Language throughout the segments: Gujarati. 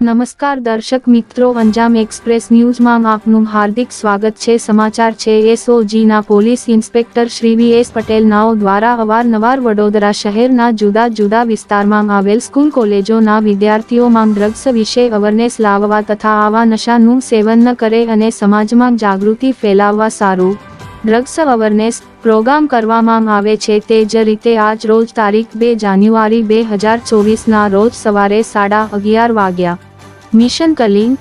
નમસ્કાર દર્શક મિત્રો, અંજામ એક્સપ્રેસ ન્યૂઝમાં આપનું હાર્દિક સ્વાગત છે. સમાચાર છે, એસઓજીના police inspector Shri V S Patel નાઓ દ્વારા અવારનવાર વડોદરા શહેરના જુદા જુદા વિસ્તારમાં આવેલ સ્કૂલ કોલેજોના વિદ્યાર્થીઓમાં ડ્રગ્સ વિશે અવરનેસ લાવવા તથા આવા નશાનું સેવન ન કરે અને સમાજમાં જાગૃતિ ફેલાવવા સારું ડ્રગ્સ અવરનેસ પ્રોગ્રામ કરવામાં આવે છે. તે જ રીતે આજ રોજ તારીખ બે જાન્યુઆરી બે હજાર ચોવીસના રોજ સવારે સાડા અગિયાર વાગ્યા મિશન કલિંગ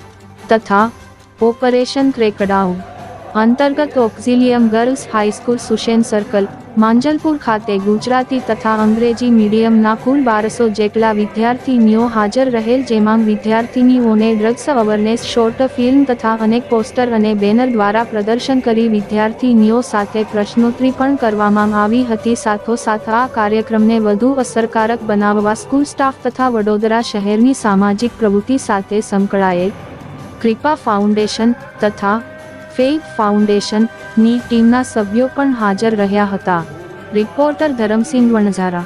તથા ઓપરેશન ક્રેકડાઉ અંતર્ગત Auxilium girls high school Sushen circle Manjalpur ખાતે ગુજરાતી તથા અંગ્રેજી મીડિયમના કુલ બારસો જેટલા વિદ્યાર્થીનીઓ હાજર રહેલ, જેમાં વિદ્યાર્થીનીઓને ડ્રગ્સ અવરનેસ, શોર્ટ ફિલ્મ તથા અનેક પોસ્ટર અને બેનર દ્વારા પ્રદર્શન કરી વિદ્યાર્થીનીઓ સાથે પ્રશ્નોત્તરી પણ કરવામાં આવી હતી. સાથોસાથ આ કાર્યક્રમને વધુ અસરકારક બનાવવા સ્કૂલ સ્ટાફ તથા વડોદરા શહેરની સામાજિક પ્રવૃત્તિ સાથે સંકળાયેલ. કૃપા ફાઉન્ડેશન તથા ફેઇથ ફાઉન્ડેશનની ટીમના સભ્યો પણ હાજર રહ્યા હતા. Reporter Dharamsinh Vanzara